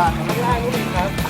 ล่างนู่นครับข้างล่างนู่นครับครับ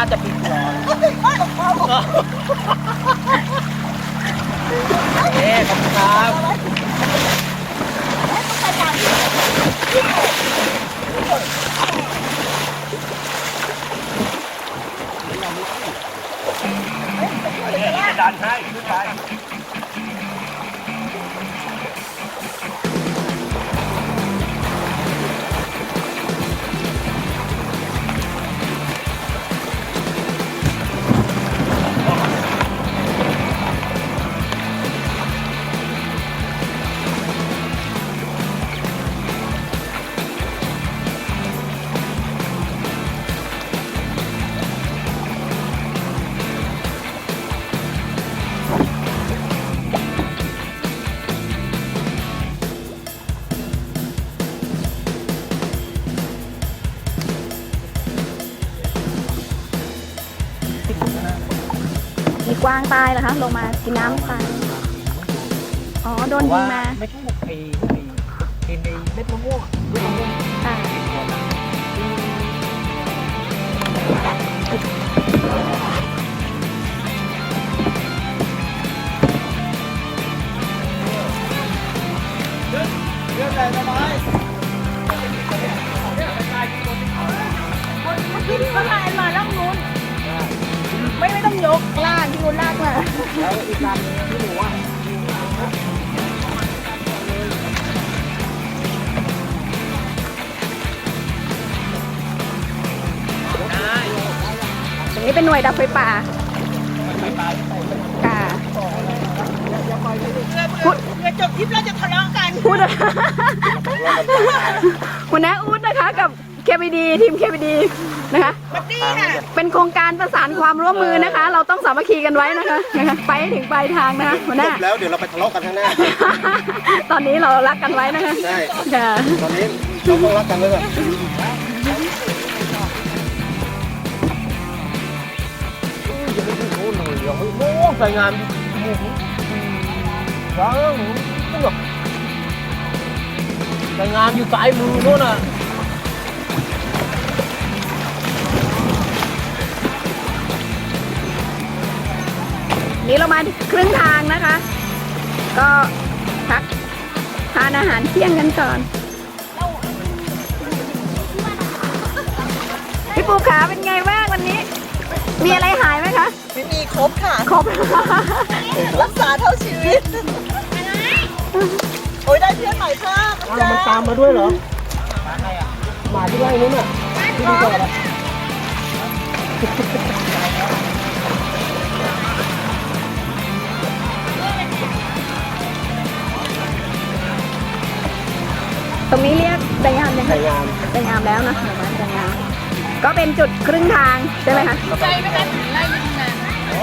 าจะปิดหัวโอเคขอบคุณครับ กวางตายเหรอคะลงมากินน้ำตายอ๋อโดนยิงมาไม่ใช่หมกไอ้ไอ้กินไอ้เม็ดมะม่วงอะลูกมะม่วงค่ะ อีกลำหนึงพี่หมูอะตรงนี้เป็นหน่วยดับไฟป่าค่ะพูดเมื่อจบทริปเราจะทะเลาะกันพูดหัวหน้าอู๊ดนะคะกับเคบีดีทีมเคบีดี นะคะบัดดี้ค่ะเป็นโครงการประสานความร่วมมือนะคะ เราต้องสามัคคีกันไว้นะคะนะคะ ไปให้ถึงปลายทางนะคะหัวหน้าแล้วเดี๋ยวเราไปทะเลาะกันข้างหน้า ตอนนี้เรารักกันไว้นะคะใช่ค่ะตอนนี้เราต้องรักกันไว้ก่อนยังไม่ถึงโน่นเลยยังไม่โอ้ใส่งานหมูร้างหมูนี่หรอใส่งานอยู่สายมือโน่นน่ะ นี่เรามาครึ่งทางนะคะ ก็พักทานอาหารเที่ยงกันก่อนพี่ปูขาเป็นไงบ้างวันนี้ มีอะไรหายไหมคะ ไม่มีครบค่ะ ครบ รักษาเท่าชีวิต โอ้ยได้เพื่อนใหม่ค่ะอ้าวมันตามมาด้วยเหรอหมาที่ไร่นู้นน่ะที่ดูก่อน ตรงนี้เรียกไดงามยังไงไข่งามไดงามแล้วนะหมู่บ้านไดงามก็เป็นจุดครึ่งทางใช่ไหมคะอ๋อ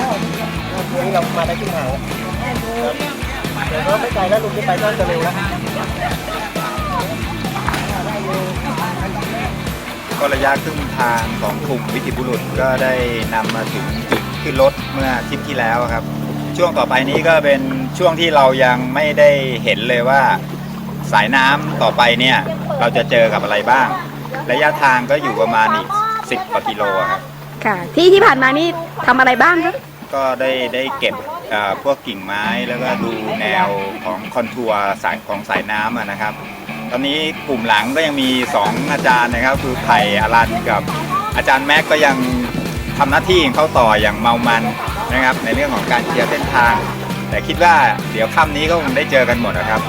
นี่เรามาได้ครึ่งทางแล้วเดี๋ยวก็ไม่ไกลแล้วลุงที่ไปก็จะเร็วแล้วก็ระยะครึ่งทางของกลุ่มวิถีบุรุษก็ได้นำมาถึงจุดขึ้นรถเมื่อทริปที่แล้วครับ ช่วงต่อไปนี้ก็เป็นช่วงที่เรายังไม่ได้เห็นเลยว่า สายน้ำต่อไปเนี่ยเราจะเจอกับอะไรบ้าง ระยะทางก็อยู่ประมาณอีก10กว่ากิโลอะครับ ค่ะ ที่ที่ผ่านมานี่ทำอะไรบ้างคะก็ได้ได้เก็บเอ่อพวกกิ่งไม้แล้วก็ดูแนวของคอนทัวร์สายของสายน้ำอะนะครับ ตอนนี้กลุ่มหลังก็ยังมี 2 อาจารย์นะครับ คือไผ่อรันกับอาจารย์แม็กก็ยังทำหน้าที่ของเขาต่ออย่างเมามันนะครับ ในเรื่องของการเคลียร์เส้นทาง แต่คิดว่าเดี๋ยวค่ำนี้ก็คงได้เจอกันหมดนะครับ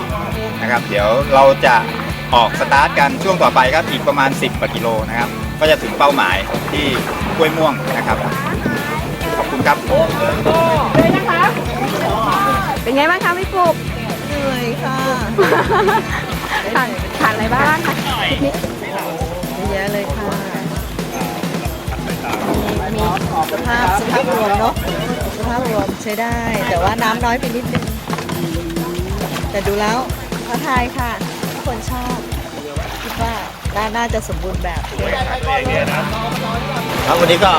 นะครับ เดี๋ยวเราจะออกสตาร์ทกันช่วงต่อไปครับอีกประมาณ 10กว่ากิโลนะครับ ก็จะถึงเป้าหมายที่กล้วยม่วงนะครับ ขอบคุณครับเลยนะคะ เป็นไงบ้างคะพี่ปุกเหนื่อยค่ะผ่านผ่านอะไรบ้างคะทริปนี้เยอะแยะเลยค่ะมีมีสภาพสภาพรวมเนาะสภาพรวมใช้ได้ แต่ว่าน้ำน้อยไปนิดนึง แต่ดูแล้ว ท้าทายค่ะทุกคนชอบคิดว่าน่าน่าจะสมบูรณ์แบบครับวันนี้ก็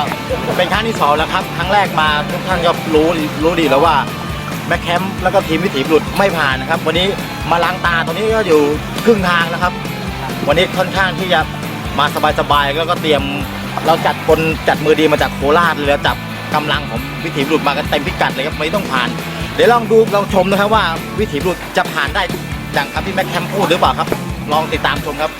เป็นครั้งที่สองแล้วครับ ครั้งแรกมาทุกท่านก็รู้รู้ดีแล้วว่าแม็กแคมป์แล้วก็ทีมวิถีบุรุษไม่ผ่านนะครับ วันนี้มาล้างตาตอนนี้ก็อยู่ครึ่งทางนะครับ วันนี้ค่อนข้างที่จะมาสบายๆแล้วก็เตรียมเราจัดคนจัดมือดีมาจากโคราชเลยแล้วจับกำลังของวิถีบุรุษมากันเต็มพิกัดเลยครับวันนี้ต้องผ่าน เดี๋ยวลองดูลองชมนะครับว่าวิถีบุรุษจะผ่านได้ ดังครับที่แม็กแคมพูดหรือเปล่าครับ ลองติดตามชมครับ